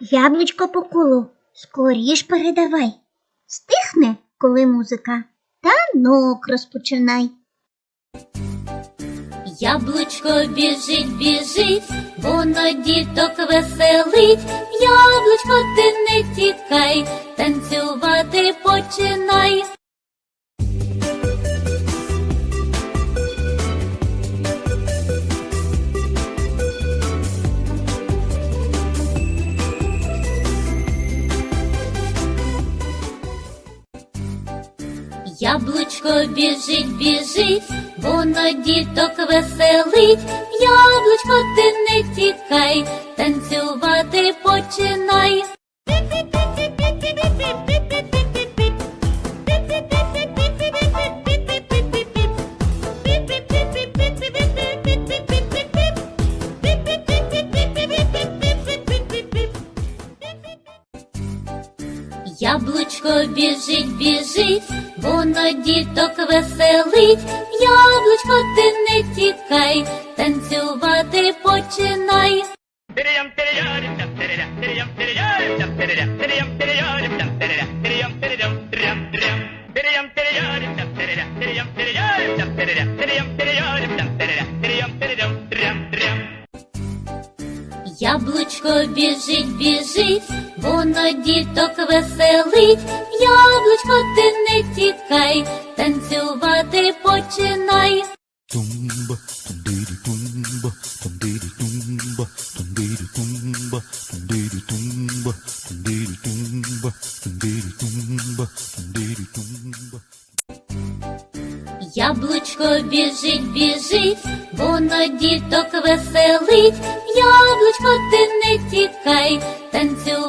Яблучко по кулу, скоріш передавай. Стихне, коли музика, танок розпочинай. Яблучко біжить, біжить, воно діток веселить. Яблучко, ти не тікай, танцювати починай. Яблучко біжить, біжить, воно діток веселить. Яблучко, ти не тікай, танцювати починай. Яблучко біжить, біжить, воно діток веселить. Яблучко, ти не тікай, танцювати починай. Яблучко біжить, біжить, воно діток веселить, яблучко ти не тікай, танцювати починай. Тумба, тундирі тумба, тундирі тумба, тундирі тумба, тундирі тумба, тундирі тумба, тундирі тумба, тундирі тумба. Яблучко біжить, біжить, воно діток веселить. Яблучко, ти не тікай, починай.